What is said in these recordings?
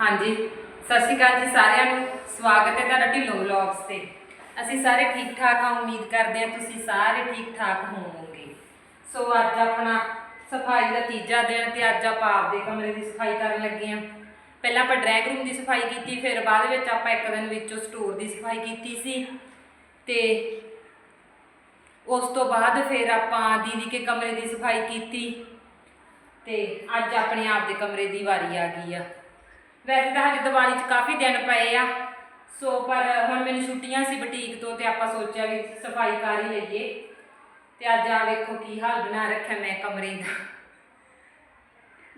ਹਾਂਜੀ। ਸਤਿ ਸ਼੍ਰੀ ਅਕਾਲ ਜੀ ਸਾਰਿਆਂ ਨੂੰ। ਸਵਾਗਤ ਹੈ ਤੁਹਾਡਾ ਢਿੱਲੋਂ ਵਲੌਗਸ ਤੇ। ਅਸੀਂ ਸਾਰੇ ਠੀਕ ਠਾਕ ਹਾਂ। ਉਮੀਦ ਕਰਦੇ ਹਾਂ ਤੁਸੀਂ ਸਾਰੇ ਠੀਕ ਠਾਕ ਹੋਵੋਗੇ। ਸੋ ਅੱਜ ਆਪਣਾ ਸਫ਼ਾਈ ਦਾ ਤੀਜਾ ਦਿਨ ਤੇ ਅੱਜ ਆਪਾਂ ਆਪਦੇ ਕਮਰੇ ਦੀ ਸਫ਼ਾਈ ਕਰਨ ਲੱਗੇ ਹਾਂ। ਪਹਿਲਾਂ ਆਪਾਂ ਡਰਾਇੰਗ ਰੂਮ ਦੀ ਸਫ਼ਾਈ ਕੀਤੀ, ਫਿਰ ਬਾਅਦ ਵਿੱਚ ਆਪਾਂ ਇੱਕ ਦਿਨ ਵਿੱਚੋਂ ਸਟੋਰ ਦੀ ਸਫ਼ਾਈ ਕੀਤੀ ਸੀ। ਤੇ ਉਸ ਤੋਂ ਬਾਅਦ ਫਿਰ ਆਪਾਂ ਦੀਦੀ ਕੇ ਕਮਰੇ ਦੀ ਸਫ਼ਾਈ ਕੀਤੀ। ਤੇ ਅੱਜ ਆਪਣੇ ਆਪ ਦੇ ਕਮਰੇ ਦੀ ਵਾਰੀ ਆ ਗਈ ਆ। ਵੈਸੇ ਤਾਂ ਹਜੇ ਦੀਵਾਲੀ 'ਚ ਕਾਫੀ ਦਿਨ ਪਏ ਆ। ਸੋ ਪਰ ਹੁਣ ਮੈਨੂੰ ਛੁੱਟੀਆਂ ਸੀ ਬੁਟੀਕ ਤੋਂ ਤੇ ਆਪਾਂ ਸੋਚਿਆ ਵੀ ਸਫ਼ਾਈ ਕਰ ਹੀ ਲਈਏ। ਤੇ ਅੱਜ ਆ ਵੇਖੋ ਕੀ ਹਾਲ ਬਣਾ ਰੱਖਿਆ ਮੈਂ ਕਮਰੇ ਦਾ।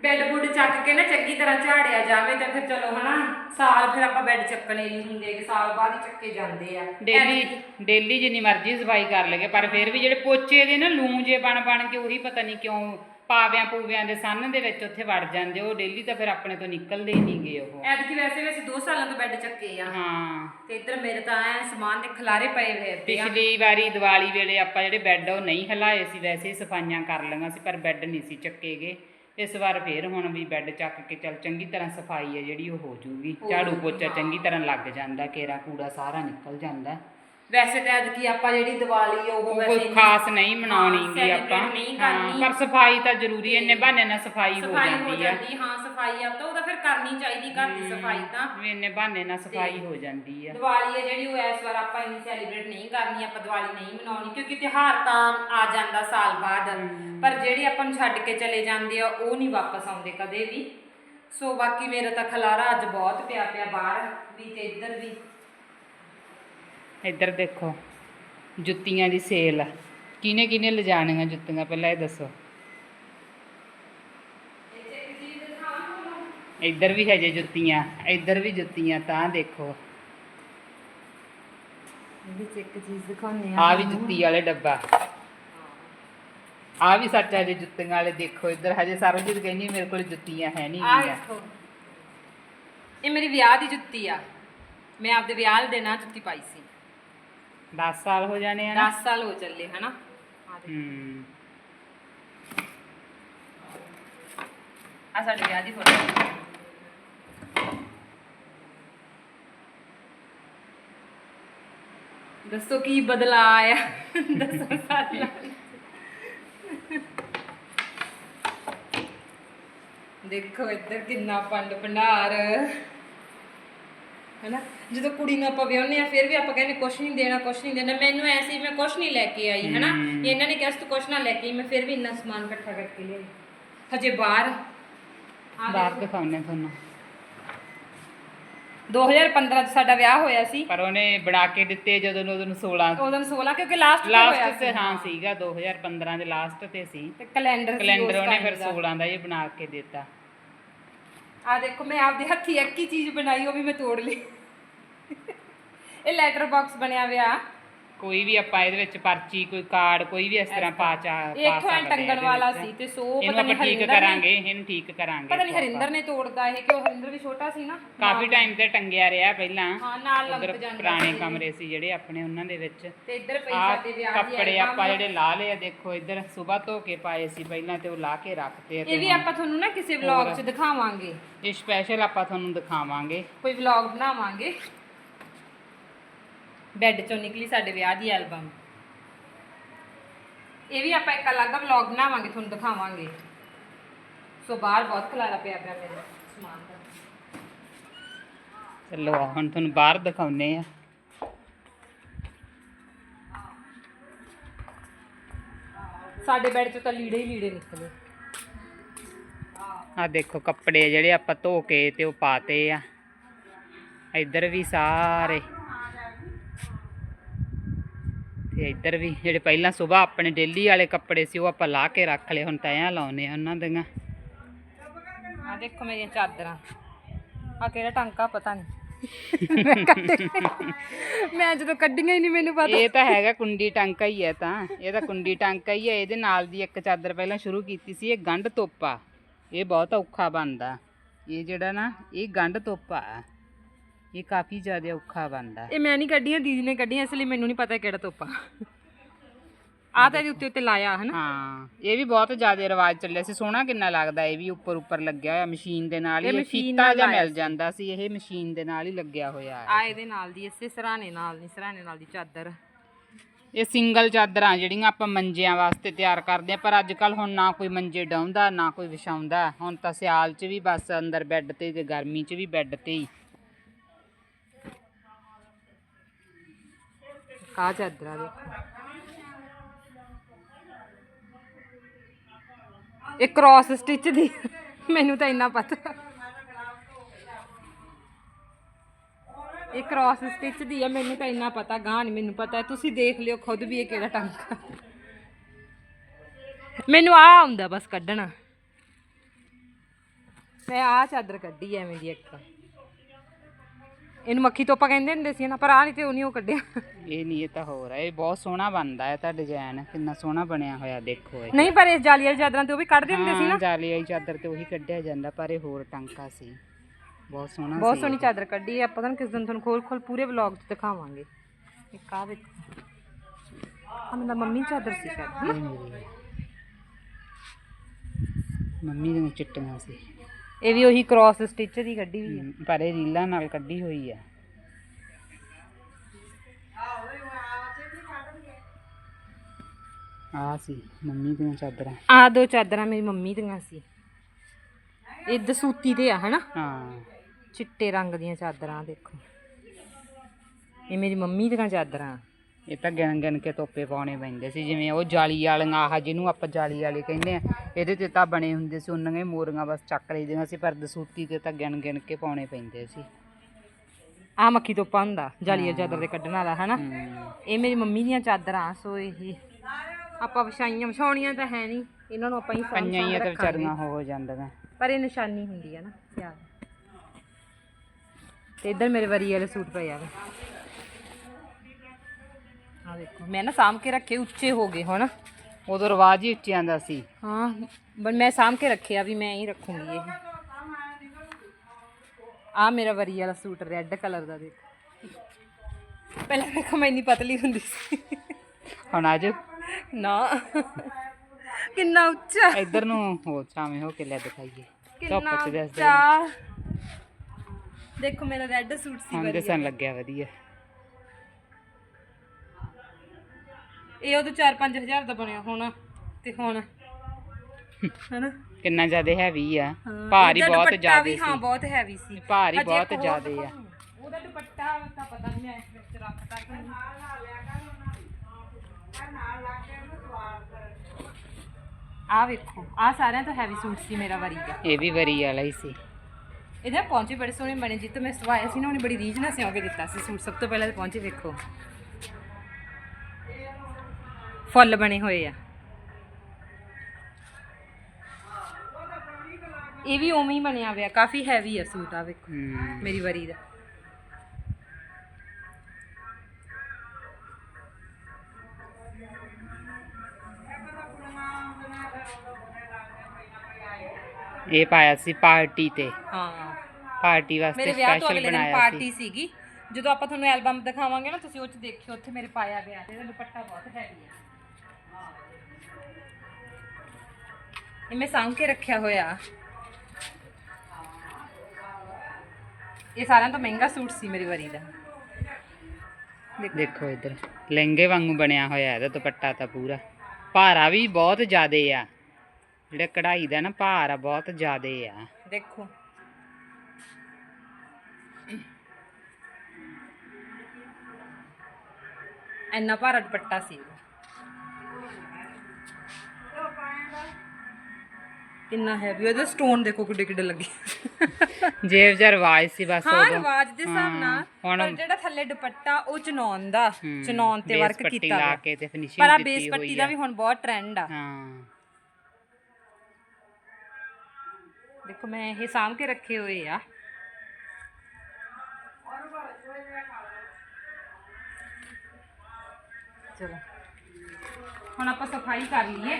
ਬੈੱਡ ਬੁੱਡ ਚੱਕ ਕੇ ਨਾ ਚੰਗੀ ਤਰ੍ਹਾਂ ਝਾੜਿਆ ਜਾਵੇ ਤਾਂ ਫਿਰ ਚਲੋ ਹਨਾ ਸਾਲ ਫਿਰ ਆਪਾਂ ਬੈੱਡ ਚੱਕਣੇ ਨਹੀਂ ਹੁੰਦੇ ਕਿ ਸਾਲ ਬਾਅਦ ਹੀ ਚੱਕੇ ਜਾਂਦੇ ਆ। ਡੇਲੀ ਡੇਲੀ ਜਿੰਨੀ ਮਰਜ਼ੀ ਸਫ਼ਾਈ ਕਰ ਲਗੇ ਪਰ ਫਿਰ ਵੀ ਜਿਹੜੇ ਪੋਚੇ ਦੇ ਨਾ ਲੂੰ ਜੇ ਬਣ ਬਣ ਕੇ ਉਹੀ ਪਤਾ ਨਹੀਂ ਕਿਉਂ ਪਾਵਿਆਂ ਪੂਵਿਆਂ ਦੇ ਸੰਨ ਦੇ ਵਿੱਚ ਉੱਥੇ ਵੜ ਜਾਂਦੇ ਉਹ ਡੇਲੀ ਤਾਂ ਫਿਰ ਆਪਣੇ ਤੋਂ ਨਿਕਲਦੇ ਹੀ ਨਹੀਂਗੇ ਉਹ। ਐਤਕੀ ਵੈਸੇ ਵੀ ਅਸੀਂ 2 ਸਾਲਾਂ ਤੋਂ ਬੈੱਡ ਚੱਕੇ ਆ। ਹਾਂ। ਤੇ ਇੱਧਰ ਮੇਰੇ ਤਾਂ ਐ ਸਮਾਨ ਦੇ ਖਲਾਰੇ ਪਏ ਹੋਏ ਆ। ਪਿਛਲੀ ਵਾਰੀ ਦੀਵਾਲੀ ਵੇਲੇ ਆਪਾਂ ਜਿਹੜੇ ਬੈੱਡ ਉਹ ਨਹੀਂ ਹਿਲਾਏ ਸੀ ਵੈਸੇ ਹੀ ਸਫਾਈਆਂ ਕਰ ਲਈਆਂ ਸੀ ਪਰ ਬੈੱਡ ਨਹੀਂ ਸੀ ਚੱਕੇਗੇ ਇਸ ਵਾਰ ਫੇਰ ਹੁਣ ਵੀ ਬੈੱਡ ਚੱਕ ਕੇ ਚੱਲ ਚੰਗੀ ਤਰ੍ਹਾਂ ਸਫ਼ਾਈ ਹੈ ਜਿਹੜੀ ਉਹ ਹੋ ਜੂਗੀ। ਝਾੜੂ ਪੋਚਾ। ਚੰਗੀ ਤਰ੍ਹਾਂ ਲੱਗ ਜਾਂਦਾ ਕੇਰਾ ਕੂੜਾ ਸਾਰਾ ਨਿਕਲ ਜਾਂਦਾ। ਵੈਸੇ ਤਾਂ ਐਤਕੀ ਆਪਾਂ ਜਿਹੜੀ ਦੀਵਾਲੀ ਆ ਉਹ ਉਹ ਵੈਸੇ ਕੋਈ ਇੰਨੀ- ਖਾਸ ਨਹੀਂ ਮਨਾਉਣੀ ਹਾਂ, ਗੀ celebrate ਆਪਾਂ। ਨਹੀਂ ਹਾਂ, ਕਰਨੀ। ਪਰ ਸਫ਼ਾਈ ਤਾਂ ਜ਼ਰੂਰੀ ਹੈ ਇੰਨੇ ਬਹਾਨੇ ਨਾਲ ਸਫ਼ਾਈ ਹੋ ਸਫ਼ਾਈ ਹੋ ਜਾਂਦੀ ਹਾਂ ਸਫ਼ਾਈ ਆ ਤਾਂ ਉਹਦਾ ਫਿਰ ਕਰਨੀ ਚਾਹੀਦੀ ਘਰ ਦੀ ਸਫ਼ਾਈ ਤਾਂ। ਵੀ ਇੰਨੇ ਬਹਾਨੇ ਨਾਲ ਸਫ਼ਾਈ ਹੋ ਜਾਂਦੀ ਆ। ਦੀਵਾਲੀ ਹੈ ਜਿਹੜੀ ਉਹ ਇਸ ਵਾਰ ਆਪਾਂ ਇੰਨੀ ਸੈਲੀਬ੍ਰੇਟ ਨਹੀਂ ਕਰਨੀ ਆਪਾਂ ਦੀਵਾਲੀ ਨਹੀਂ ਮਨਾਉਣੀ ਕਿਉਂਕਿ ਤਿਉਹਾਰ ਤਾਂ ਆ ਜਾਂਦਾ ਸਾਲ ਬਾਅਦ। ਪਰ ਜਿਹੜੇ ਆਪਾਂ ਨੂੰ ਛੱਡ ਕੇ ਚਲੇ ਜਾਂਦੇ ਆ ਉਹ ਨਹੀਂ ਵਾਪਸ ਆਉਂਦੇ ਕਦੇ ਵੀ। ਸੋ ਬਾਕੀ ਮੇਰਾ ਤਾਂ ਖਲਾਰਾ ਅੱਜ ਬਹੁਤ ਪਿਆ ਪਿਆ ਬਾਹਰ ਵੀ ਤੇ ਇੱਧਰ ਵੀ। ਇੱਧਰ ਦੇਖੋ ਜੁੱਤੀਆਂ ਦੀ ਸੇਲ ਕਿਹਨੇ ਕਿਹਨੇ ਲਿਜਾਣੀਆਂ ਜੁੱਤੀਆਂ ਪਹਿਲਾਂ ਇਹ ਦੱਸੋ। ਇੱਧਰ ਵੀ ਹਜੇ ਜੁੱਤੀਆਂ ਇੱਧਰ ਵੀ ਜੁੱਤੀਆਂ ਤਾਂ ਦੇਖੋ। ਇਹਦੇ ਚ ਇੱਕ ਚੀਜ਼ ਦਿਖਾਉਂਦੇ ਆ ਵੀ ਜੁੱਤੀ ਵਾਲੇ ਡੱਬਾ। ਆ ਵੀ ਸੱਚ ਹਜੇ ਜੁੱਤੀਆਂ ਵਾਲੇ ਦੇਖੋ ਇੱਧਰ ਹਜੇ ਸਰਬਜੀਤ ਕਹਿੰਦੀ ਮੇਰੇ ਕੋਲ ਜੁੱਤੀਆਂ ਹੈ ਨਹੀਂ ਆ ਗੀਆਂ। ਦੇਖੋ ਇਹ ਮੇਰੀ ਵਿਆਹ ਦੀ ਜੁੱਤੀ ਆ। ਮੈਂ ਆਪਦੇ ਵਿਆਹ ਦੇ ਦਿਨਾਂ ਜੁੱਤੀ ਪਾਈ ਸੀ। 10 ਸਾਲ ਹੋ ਜਾਣੇ ਆ ਨਾ। 10 ਸਾਲ ਹੋ ਚੱਲੇ ਹਨਾ? ਆ। ਹੂੰ। ਆ ਸਾਡੇ ਵਿਆਹ ਦੀ ਫੋਟੋ ਦੱਸੋ ਕੀ ਬਦਲਾ ਆਇਆ? ਦੱਸੋ ਸਾਲਾਂ ਦੇਖੋ ਇੱਧਰ ਕਿੰਨਾ ਪੰਡ ਭੰਡਾਰ। ਹੈਨਾ? ਜਦੋਂ ਕੁੜੀ ਨੂੰ ਆਪਾਂ ਵਿਆਹੁੰਦੇ ਆ ਫਿਰ ਵੀ ਆਪਾਂ ਕਹਿੰਦੇ ਕੁਛ ਨਹੀਂ ਦੇਣਾ ਕੁਛ ਨਹੀਂ ਦੇਣਾ। ਮੈਨੂੰ ਐ ਸੀ ਮੈਂ ਕੁਛ ਨਹੀਂ ਲੈ ਕੇ ਆਈ ਹੈਨਾ? ਹਮ। ਇਹਨਾਂ ਨੇ ਕਿਹਾ ਸੀ ਤੂੰ ਕੁਛ ਨਾ ਲੈ ਕੇ ਆਈ ਮੈਂ ਫਿਰ ਵੀ ਇੰਨਾ ਸਮਾਨ ਇਕੱਠਾ ਕਰਕੇ ਲਿਆਈ। ਹਜੇ ਬਾਹਰ। ਆਹ ਬਾਹਰ ਦੇਖੋ। ਦਿਖਾਉਣੇ ਤੁਹਾਨੂੰ। 2015 ਚ ਸਾਡਾ ਵਿਆਹ ਹੋਇਆ ਸੀ। ਪਰ ਉਹਨੇ ਬਣਾ ਕੇ ਦਿੱਤੇ ਜਦੋਂ ਨੂੰ ਉਹਨੂੰ 16 ਉਦੋਂ 16 ਕਿਉਂਕਿ ਲਾਸਟ ਹੋਇਆ ਲਾਸਟ ਸੀ। ਤੇ ਹਾਂ ਸੀਗਾ 2015 ਦੇ ਲਾਸਟ ਤੇ ਸੀ। ਤੇ ਕੈਲੰਡਰ ਕੈਲੰਡਰ ਉਹਨੇ ਫਿਰ 16 ਦਾ ਇਹ ਬਣਾ ਕੇ ਦਿੱਤਾ। ਆ ਦੇਖੋ ਮੈਂ ਆਪਦੇ ਹੱਥੀ ਇੱਕ ਹੀ ਚੀਜ਼ ਬਣਾਈ ਉਹ ਵੀ ਮੈਂ ਤੋੜ ਲਈ। ਇਹ ਲੈਟਰ ਬਾਕਸ ਬਣਿਆ ਵਿਆ। ਕੋਈ ਵੀ ਆਪਾਂ ਇਹਦੇ ਵਿੱਚ ਪਰਚੀ ਕੋਈ ਕਾਰਡ ਕੋਈ ਵੀ ਇਸ ਤਰ੍ਹਾਂ ਪਾ ਚਾ ਇਹ ਪਾ ਇੱਥੋਂ ਐਂ ਸਕਦੇ ਆ ਟੰਗਣ ਇਹਦੇ ਵਾਲਾ ਵਿੱਚ। ਸੀ ਤੇ ਸੋ ਇਹਨੂੰ ਪਤਾ ਨਹੀਂ ਠੀਕ ਹਰਿੰਦਰ ਨੇ ਕਰਾਂਗੇ ਇਹਨੂੰ ਠੀਕ ਕਰਾਂਗੇ ਪਤਾ ਨਹੀਂ ਹਰਿੰਦਰ ਨੇ ਤੋੜਦਾ ਇਹ ਕਿ ਉਹ ਹਰਿੰਦਰ ਵੀ ਛੋਟਾ ਸੀ ਨਾ। ਕਾਫੀ ਟਾਈਮ ਤੇ ਟੰਗਿਆ ਰਿਹਾ ਪਹਿਲਾਂ। ਹਾਂ ਨਾਲ ਉਧਰ ਲੰਕ ਜਾਂਦਾ ਪੁਰਾਣੇ ਸੀ। ਕਮਰੇ ਸੀ ਜਿਹੜੇ ਆਪਣੇ ਉਹਨਾਂ ਦੇ ਵਿੱਚ। ਤੇ ਇੱਧਰ ਪਈ ਆ ਸਾਡੇ ਵਿਆਹ ਦੀ ਕੱਪੜੇ album। ਆਪਾਂ ਜਿਹੜੇ ਲਾ ਲਏ ਆ ਦੇਖੋ ਇੱਧਰ ਸਵੇਰ ਧੋ ਕੇ ਪਾਏ ਸੀ ਪਹਿਲਾਂ ਤੇ ਉਹ ਲਾ ਕੇ ਰੱਖਤੇ ਆ ਇਹ ਵੀ ਆਪਾਂ ਤੁਹਾਨੂੰ ਨਾ ਕਿਸੇ ਵਲੌਗ 'ਚ ਦਿਖਾਵਾਂਗੇ। ਇਹ ਸਪੈਸ਼ਲ ਆਪਾਂ ਤੁਹਾਨੂੰ ਦਿਖਾਵਾਂਗੇ। ਕੋਈ ਵਲੌਗ ਬਣਾਵਾਂਗੇ। ਬੈੱਡ ਚੋਂ ਨਿਕਲੀ ਸਾਡੇ ਵਿਆਹ ਦੀ ਐਲਬਮ। ਇਹ ਵੀ ਆਪਾਂ ਇੱਕ ਅਲੱਗ ਵਲੌਗ ਬਣਾਵਾਂਗੇ ਤੁਹਾਨੂੰ ਦਿਖਾਵਾਂਗੇ। ਸੋ ਬਾਹਰ ਬਹੁਤ ਖਲਾਰਾ ਪਿਆ ਪਿਆ ਮੇਰੇ ਸਮਾਨ ਦਾ। ਚਲੋ ਆ ਹੁਣ ਤੁਹਾਨੂੰ ਬਾਹਰ ਦਿਖਾਉਨੇ ਆ। ਸਾਡੇ ਬੈੱਡ ਚੋਂ ਤਾਂ ਲੀੜੇ ਹੀ ਲੀੜੇ ਨਿਕਲੇ। ਆ ਦੇਖੋ ਕੱਪੜੇ ਜਿਹੜੇ ਆਪਾਂ ਧੋ ਕੇ ਤੇ ਉਹ ਪਾਤੇ ਆ। ਇੱਧਰ ਵੀ ਸਾਰੇ। ਤੇ ਇੱਧਰ ਵੀ ਜਿਹੜੇ ਪਹਿਲਾਂ ਸਵੇਰ ਆਪਣੇ ਡੇਲੀ ਵਾਲੇ ਕੱਪੜੇ ਸੀ ਉਹ ਆਪਾਂ ਲਾ ਕੇ ਰੱਖ ਲਏ ਹੁਣ ਤੈਆਂ ਲਾਉਨੇ ਆ ਉਹਨਾਂ ਦੀਆਂ। ਆ ਦੇਖੋ ਮੇਰੀਆਂ ਚਾਦਰਾਂ। ਆ ਕਿਹੜਾ ਟਾਂਕਾ ਪਤਾ ਨਹੀਂ ਮੈਂ ਜਦੋਂ ਕੱਢੀਆਂ ਹੀ ਨਹੀਂ ਮੈਨੂੰ ਪਤਾ। ਇਹ ਤਾਂ ਹੈਗਾ ਕੁੰਡੀ ਟਾਂਕਾ ਹੀ ਹੈ ਤਾਂ। ਇਹ ਤਾਂ ਕੁੰਡੀ ਟਾਂਕਾ ਹੀ ਹੈ। ਇਹਦੇ ਨਾਲ ਦੀ ਇੱਕ ਚਾਦਰ ਪਹਿਲਾਂ ਸ਼ੁਰੂ ਕੀਤੀ ਸੀ ਇਹ ਗੰਢ ਤੋਪਾ। ਇਹ ਬਹੁਤ ਔਖਾ ਬਣਦਾ। ਇਹ ਜਿਹੜਾ ਨਾ ਇਹ ਗੰਢ ਤੋਪਾ ਹੈ। ਇਹ ਕਾਫੀ ਜ਼ਿਆਦਾ ਔਖਾ ਬਣਦਾ ਇਹ ਮੈਂ ਨਹੀਂ ਕੱਢੀਆਂ ਦੀਦੀ ਨੇ ਕੱਢੀਆਂ ਇਸ ਲਈ ਮੈਨੂੰ ਨਹੀਂ ਪਤਾ ਕਿਹੜਾ ਤੋਪਾ। ਆ ਤਾਂ ਇਹਦੇ ਉੱਤੇ ਉੱਤੇ ਲਾਇਆ ਹਨਾ? ਹਾਂ ਇਹ ਵੀ ਬਹੁਤ ਜ਼ਿਆਦਾ ਰਿਵਾਜ ਚੱਲਿਆ ਸੀ। ਸੋਹਣਾ ਕਿੰਨਾ ਲੱਗਦਾ ਇਹ ਵੀ ਉੱਪਰ ਉੱਪਰ ਲੱਗਿਆ ਹੋਇਆ ਮਸ਼ੀਨ ਦੇ ਨਾਲ ਹੀ ਫੀਤਾ ਲਾਇਆ ਮਿਲ ਜਾਂਦਾ ਸੀ ਇਹ ਮਸ਼ੀਨ ਦੇ ਨਾਲ ਹੀ ਲੱਗਿਆ ਹੋਇਆ ਹੈ। ਆ ਇਹਦੇ ਨਾਲ ਦੀ ਇਸੇ ਸਰਾਣੇ ਨਾਲ ਨਹੀਂ ਸਰਾਣੇ ਨਾਲ ਦੀ ਚਾਦਰ। ਇਹ ਸਿੰਗਲ ਚਾਦਰਾਂ ਜਿਹੜੀਆਂ ਆਪਾਂ ਮੰਜਿਆਂ ਵਾਸਤੇ ਤਿਆਰ ਕਰਦੇ ਆ ਪਰ ਅੱਜ ਕੱਲ ਹੁਣ ਨਾ ਕੋਈ ਮੰਜੇ ਡਾਉਂਦਾ ਨਾ ਕੋਈ ਵਿਛਾਉਂਦਾ। ਹੁਣ ਤਾਂ ਸਿਆਲ 'ਚ ਵੀ ਬਸ ਅੰਦਰ ਬੈੱਡ ਤੇ ਤੇ ਗਰਮੀ 'ਚ ਵੀ ਬੈੱਡ ਤੇ ਹੀ। ਕਾ ਚਾਦਰਾ ਦੇਖੋ ਇਹ ਕ੍ਰਾਸ ਸਟਿਚ ਦੀ। ਮੈਨੂੰ ਤਾਂ ਇੰਨਾ ਪਤਾ। ਇਹ ਕ੍ਰਾਸ ਸਟਿਚ ਦੀ ਆ, ਮੈਨੂੰ ਤਾਂ ਇੰਨਾ ਪਤਾ। ਗਾਂ ਨਹੀਂ ਮੈਨੂੰ ਪਤਾ। ਤੁਸੀਂ ਦੇਖ ਲਿਓ ਖੁਦ ਵੀ ਇਹ ਕਿਹੜਾ ਟਾਂਕਾ ਮੈਨੂੰ ਆ ਆਉਂਦਾ ਬਸ ਕੱਢਣਾ। ਮੈਂ ਆ ਚਾਦਰ ਕੱਢੀ ਐਵੇਂ ਦੀ ਇੱਕ। ਇਹਨੂੰ ਮੱਖੀ ਤੋਪਾ ਕਹਿੰਦੇ ਹੁੰਦੇ ਸੀ ਨਾ ਪਰ ਆ ਨਹੀਂ ਤੇ ਉਹ ਨਹੀਂ ਉਹ ਕੱਢਿਆ। ਇਹ ਨਹੀਂ ਇਹ ਤਾਂ ਹੋਰ ਹੈ ਇਹ ਬਹੁਤ ਸੋਹਣਾ ਬਣਦਾ ਹੈ ਤਾਂ ਡਿਜ਼ਾਈਨ ਕਿੰਨਾ ਸੋਹਣਾ ਬਣਿਆ ਹੋਇਆ ਦੇਖੋ ਇਹ। ਨਹੀਂ ਪਰ ਇਸ ਜਾਲੀ ਵਾਲੀ ਚਾਦਰਾਂ ਤੇ ਉਹ ਵੀ ਕੱਢਦੇ ਹੁੰਦੇ ਸੀ ਹਾਂ ਨਾ ਜਾਲੀ ਵਾਲੀ ਚਾਦਰ ਤੇ ਉਹੀ ਕੱਢਿਆ ਜਾਂਦਾ ਪਰ ਇਹ ਹੋਰ ਟਾਂਕਾ ਸੀ। ਬਹੁਤ ਸੋਹਣਾ ਬਹੁਤ ਸੀ ਸੋਹਣੀ ਚਾਦਰ ਕੱਢੀ ਹੈ ਆਪਾਂ ਤੁਹਾਨੂੰ ਕਿਸ ਦਿਨ ਤੁਹਾਨੂੰ ਖੋਲ ਖੋਲ ਪੂਰੇ ਵਲੌਗ 'ਚ ਦਿਖਾਵਾਂਗੇ। ਇੱਕ ਆ ਵੇਖੋ। ਆ ਮੇਰਾ ਮੰਮੀ ਚਾਦਰ ਸੀ ਸ਼ਾਇਦ ਇਹ ਮੇਰੀ। ਮੰਮੀ ਚਿੱਟੀਆਂ ਸੀ। ਇਹ ਵੀ ਉਹੀ ਕ੍ਰਾਸ ਸਟਿਚ ਦੀ ਕੱਢੀ ਹੋਈ ਹੈ ਪਰ ਇਹ ਰੀਲਾਂ ਨਾਲ ਕੱਢੀ ਹੋਈ ਆ। ਆ ਸੀ ਮੰਮੀ ਦੀਆਂ ਚਾਦਰਾਂ। ਆ ਦੋ ਚਾਦਰਾਂ ਮੇਰੀ ਮੰਮੀ ਦੀਆਂ ਸੀ। ਇਹ ਦਸੂਤੀ ਤੇ ਆ ਹਨਾ? ਹਾਂ। ਚਿੱਟੇ ਰੰਗ ਦੀਆਂ ਚਾਦਰਾਂ ਦੇਖੋ। ਇਹ ਮੇਰੀ ਮੰਮੀ ਦੀਆਂ ਚਾਦਰਾਂ। ਇਹ ਤਾਂ ਗਿਣ ਗਿਣ ਕੇ ਤੋਪੇ ਪਾਉਣੇ ਪੈਂਦੇ ਸੀ ਜਿਵੇਂ ਉਹ ਜਾਲੀ ਵਾਲੀਆਂ ਆਹ ਜਿਹਨੂੰ ਆਪਾਂ ਜਾਲੀ ਵਾਲੇ ਕਹਿੰਦੇ ਆ ਇਹਦੇ ਤੇ ਤਾਂ ਬਣੇ ਹੁੰਦੇ ਸੀ ਉਹਨਾਂ ਦੇ ਮੋਰੀਆਂ ਬਸ ਚੱਕ ਲਈਦੀਆਂ ਸੀ ਪਰ ਦਸੂਤੀ ਤੇ ਤਾਂ ਗਿਣ ਗਿਣ ਕੇ ਪਾਉਣੇ ਪੈਂਦੇ ਸੀ। ਆ ਮੱਖੀ ਤੋਪਾ ਹੁੰਦਾ ਜਾਲੀ ਵਾਲੀ ਚਾਦਰ ਦੇ ਕੱਢਣ ਵਾਲਾ ਹਨਾ? ਇਹ ਮੇਰੀ ਮੰਮੀ ਦੀਆਂ ਚਾਦਰਾਂ ਸੋ ਇਹ ਆਪਾਂ ਵਿਛਾਈਆਂ ਵਿਛਾਉਣੀਆਂ ਤਾਂ ਹੈ ਨਹੀਂ ਇਹਨਾਂ ਨੂੰ ਆਪਾਂ ਹੀ ਸਾਂਭ ਪਈਆਂ ਹੀ ਤੇ। ਵਿਚਾਰੀਆਂ ਹੋ ਜਾਂਦੀਆਂ। ਪਰ ਇਹ ਨਿਸ਼ਾਨੀ ਹੁੰਦੀ ਹੈ ਨਾ ਯਾਦ। ਤੇ ਇੱਧਰ ਮੇਰੇ ਵਰੀ ਵਾਲੇ ਸੂਟ ਪਏ ਆ। ਆ ਦੇਖੋ ਮੈਂ ਨਾ ਸਾਂਭ ਕੇ ਰੱਖੇ ਉੱਚੇ ਹੋ ਗਏ ਹੁਣ। ਉਦੋਂ ਰਿਵਾਜ ਹੀ ਉੱਚਿਆਂ ਦਾ ਸੀ। ਹਾਂ ਬਟ ਮੈਂ ਸਾਂਭ ਕੇ ਰੱਖਿਆ ਵੀ ਮੈਂ ਹੀ ਰੱਖੂੰਗੀ ਇਹ। ਆ ਮੇਰਾ ਵਰੀ ਵਾਲਾ ਸੂਟ ਰੈੱਡ ਕਲਰ ਦਾ ਦੇਖ। ਪਹਿਲਾਂ ਵੇਖੋ ਮੈਂ ਇੰਨੀ ਪਤਲੀ ਹੁੰਦੀ ਸੀ। ਹੁਣ ਅੱਜ ਨਾ। ਕਿੰਨਾ ਉੱਚਾ। ਇੱਧਰ ਨੂੰ ਹੋ ਛਾਵੇਂ ਹੋ ਕੇ ਲੈ ਦਿਖਾਈਏ। ਕਿੰਨਾ ਉੱਚਾ। ਦੇਖੋ ਮੇਰਾ ਰੈੱਡ ਸੂਟ ਸੀ ਵਧੀਆ ਦਿਸਣ ਲੱਗਿਆ ਵਧੀਆ। ਇਹ ਉਦੋਂ 4-5000 ਦਾ ਬਣਿਆ ਹੋਣਾ ਤੇ ਹੁਣ। ਹਨਾ? ਕਿੰਨਾ ਜ਼ਿਆਦਾ ਹੈਵੀ ਆ। ਹਾਂ, ਭਾਰੀ ਇਹਦਾ ਬਹੁਤ ਦੁਪੱਟਾ ਜ਼ਿਆਦਾ ਵੀ ਹਾਂ ਸੀ। ਬਹੁਤ ਹੈਵੀ ਸੀ। ਭਾਰੀ ਅਜੇ ਬਹੁਤ ਹੋਰ ਜ਼ਿਆਦੇ ਆ। ਉਹਦਾ ਦੁਪੱਟਾ ਤਾਂ ਪਤਾ ਨਹੀਂ ਮੈਂ ਇਸ ਵਿੱਚ ਰੱਖਤਾ ਕਿ। ਨਹੀਂ ਆ ਵੇਖੋ ਆ ਸਾਰਿਆਂ ਤੋਂ ਹੈਵੀ ਸੂਟ ਸੀ ਮੇਰਾ ਵਰੀ ਦਾ। ਇਹ ਵੀ ਵਰੀ ਵਾਲਾ ਹੀ ਸੀ। ਇਹਦੇ ਪਹੁੰਚੇ ਬੜੇ ਸੋਹਣੇ ਬਣੇ ਜਿੱਤ ਮੈਂ ਸਵਾਇਆ ਸੀ ਨਾ ਉਹਨੇ ਬੜੀ ਰੀਝ ਨਾਲ ਸਿਉਂ ਕੇ ਦਿੱਤਾ ਸੀ ਸੂਟ। ਸਭ ਤੋਂ ਪਹਿਲਾਂ ਤੇ ਪਹੁੰਚੇ ਵੇਖੋ। ਫੁੱਲ ਬਣੇ ਹੋਏ ਆ। ਇਹ ਵੀ ਉਵੇਂ ਹੀ ਬਣਿਆ ਹੋਇਆ ਕਾਫੀ ਹੈਵੀ ਆ ਸੂਟ ਆ ਵੇਖੋ ਮੇਰੀ ਵਰੀ ਦਾ। ਇਹ ਪਾਇਆ ਸੀ ਪਾਰਟੀ ਤੇ। ਹਾਂ। ਪਾਰਟੀ ਵਾਸਤੇ ਮੇਰੇ ਵਿਆਹ ਤੋਂ ਸਪੈਸ਼ਲ ਅਗਲੇ ਦਿਨ ਬਣਾਇਆ ਪਾਰਟੀ ਸੀ। ਸੀਗੀ। ਜਦੋਂ ਆਪਾਂ ਤੁਹਾਨੂੰ ਐਲਬਮ ਦਿਖਾਵਾਂਗੇ ਨਾ ਤੁਸੀਂ ਉਹ ਚ ਦੇਖਿਓ ਉੱਥੇ ਮੇਰੇ ਪਾਇਆ ਗਿਆ। ਤੇ ਇਹਦਾ ਦੁਪੱਟਾ ਬਹੁਤ ਹੈਵੀ ਆ। ਇਹ ਮੈਂ ਸਾਂਭ ਕੇ ਰੱਖਿਆ ਹੋਇਆ ਇਹ ਸਾਰਿਆਂ ਤੋਂ ਮਹਿੰਗਾ ਸੂਟ ਸੀ ਮੇਰੀ ਵਾਰੀ ਦਾ ਦੇਖੋ ਇੱਧਰ ਲਹਿੰਗੇ ਵਾਂਗੂ ਬਣਿਆ ਹੋਇਆ ਇਹਦਾ ਦੁਪੱਟਾ ਤਾਂ ਪੂਰਾ ਭਾਰਾ ਵੀ ਬਹੁਤ ਜ਼ਿਆਦੇ ਆ ਜਿਹੜਾ ਕਢਾਈ ਦਾ ਨਾ ਭਾਰ ਆ ਬਹੁਤ ਜ਼ਿਆਦੇ ਆ ਦੇਖੋ ਇੰਨਾ ਭਾਰਾ ਦੁਪੱਟਾ ਸੀ ਕਿੰਨਾ ਹੈਵੀ ਉਹਦੇ ਸਟੋਨ ਦੇਖੋ ਕਿੱਡੇ ਕਿੱਡੇ ਲੱਗੇ। ਜੇਬ ਜਰ ਰਿਵਾਜ ਸੀ ਬਸ ਹਾਂ ਰਿਵਾਜ ਦੇ ਹਿਸਾਬ ਨਾਲ ਪਰ ਜਿਹੜਾ ਥੱਲੇ ਦੁਪੱਟਾ ਉਹ ਚਨੌਨ ਦਾ ਚਨੌਨ ਤੇ ਵਰਕ ਕੀਤਾ ਲਾ ਕੇ ਤੇ ਫਿਨਿਸ਼ਿੰਗ ਪਰ ਆ ਬੇਸ ਪੱਟੀ ਹੋਈ ਦਾ ਵੀ ਹੁਣ ਬਹੁਤ ਟ੍ਰੈਂਡ ਆ। ਹਾਂ। ਦੇਖੋ ਮੈਂ ਇਹ ਸਾਂਭ ਕੇ ਰੱਖੇ ਹੋਏ ਆ। ਚਲੋ। ਹੁਣ ਆਪਾਂ ਸਫ਼ਾਈ ਕਰ ਲਈਏ।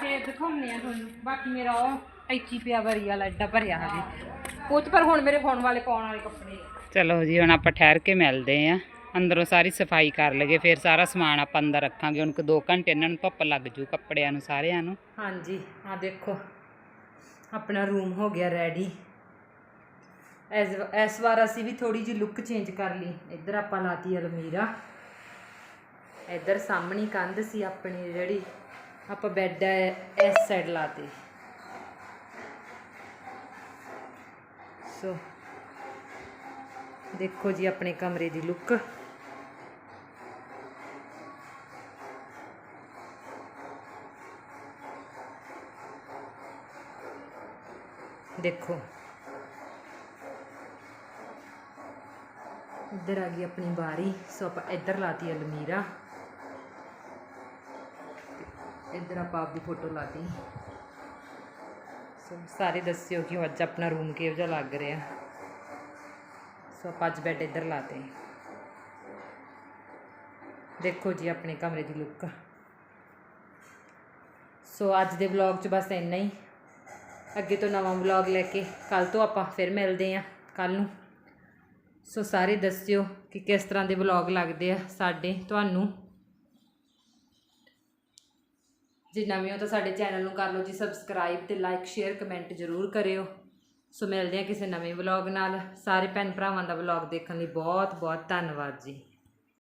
ਤੇ ਦਿਖਾਉਂਦੇ ਆ ਤੁਹਾਨੂੰ। ਬਾਕੀ ਮੇਰਾ ਉਹ ਐਚੀ ਪਿਆ ਵਰੀ ਵਾਲਾ ਐਡਾ ਭਰਿਆ ਹਜੇ। ਉਹ 'ਚ ਪਰ ਹੁਣ ਮੇਰੇ ਪਾਉਣ ਵਾਲੇ ਪਾਉਣ ਵਾਲੇ ਕੱਪੜੇ ਆ। ਚਲੋ ਜੀ ਹੁਣ ਆਪਾਂ ਠਹਿਰ ਕੇ ਮਿਲਦੇ ਆ। ਅੰਦਰੋਂ ਸਾਰੀ ਸਫ਼ਾਈ ਕਰ ਲਗੇ ਫਿਰ ਸਾਰਾ ਸਮਾਨ ਆਪਾਂ ਅੰਦਰ ਰੱਖਾਂਗੇ। ਹੁਣ ਕੋ 2 ਘੰਟੇ ਇਹਨਾਂ ਨੂੰ ਧੁੱਪ ਲੱਗ ਜੂ ਕੱਪੜਿਆਂ ਨੂੰ ਸਾਰਿਆਂ ਨੂੰ। ਹਾਂਜੀ ਆ ਦੇਖੋ। ਆਪਣਾ ਰੂਮ ਹੋ ਗਿਆ ਰੈਡੀ। ਇਸ ਇਸ ਵਾਰ ਅਸੀਂ ਵੀ ਥੋੜੀ ਜਿਹੀ ਲੁੱਕ ਚੇਂਜ ਕਰ ਲਈ। ਇੱਧਰ ਆਪਾਂ ਲਾਤੀ ਅਲਮੀਰਾ। ਇੱਧਰ ਸਾਹਮਣੀ ਕੰਧ ਸੀ ਆਪਣੀ ਜਿਹੜੀ। ਆਪਾਂ ਬੈੱਡ ਇਸ ਸਾਈਡ ਲਾਤੀ ਸੋ ਦੇਖੋ ਜੀ ਆਪਣੇ ਕਮਰੇ ਦੀ ਲੁੱਕ ਦੇਖੋ। ਇੱਧਰ ਆ ਗਈ ਆਪਣੀ ਬਾਰੀ ਸੋ ਆਪਾਂ ਇੱਧਰ ਲਾਤੀ ਅਲਮੀਰਾ। ਇੱਧਰ ਆਪਾਂ ਆਪਦੀ ਫੋਟੋ ਲਾਤੀ ਸੋ ਸਾਰੇ ਦੱਸਿਓ ਕਿ ਅੱਜ ਆਪਣਾ ਰੂਮ ਕਿਹੋ ਜਿਹਾ ਲੱਗ ਰਿਹਾ। ਸੋ ਆਪਾਂ ਅੱਜ ਬੈੱਡ ਇੱਧਰ ਲਾਤੇ ਦੇਖੋ ਜੀ ਆਪਣੇ ਕਮਰੇ ਦੀ ਲੁੱਕ ਸੋ ਅੱਜ ਦੇ ਵਲੌਗ 'ਚ ਬਸ ਇੰਨਾ ਹੀ। ਅੱਗੇ ਤੋਂ ਨਵਾਂ ਵਲੌਗ ਲੈ ਕੇ ਕੱਲ ਤੋਂ ਆਪਾਂ ਫਿਰ ਮਿਲਦੇ ਆਂ ਕੱਲ ਨੂੰ। ਸੋ ਸਾਰੇ ਦੱਸਿਓ ਕਿ ਕਿਸ ਤਰ੍ਹਾਂ ਦੇ ਵਲੌਗ ਲੱਗਦੇ ਆ ਸਾਡੇ, ਤੁਹਾਨੂੰ। ਜੇ ਨਵੇਂ ਹੋ ਤਾਂ ਸਾਡੇ ਚੈਨਲ ਨੂੰ ਕਰ ਲਓ ਜੀ ਸਬਸਕ੍ਰਾਈਬ ਤੇ ਲਾਈਕ ਸ਼ੇਅਰ ਕਮੈਂਟ ਜ਼ਰੂਰ ਕਰਿਓ। ਸੋ ਮਿਲਦੇ ਹਾਂ ਕਿਸੇ ਨਵੇਂ ਵਲੌਗ ਨਾਲ। ਸਾਰੇ ਭੈਣ ਭਰਾਵਾਂ ਦਾ ਵਲੌਗ ਦੇਖਣ ਲਈ ਬਹੁਤ ਬਹੁਤ ਧੰਨਵਾਦ ਜੀ।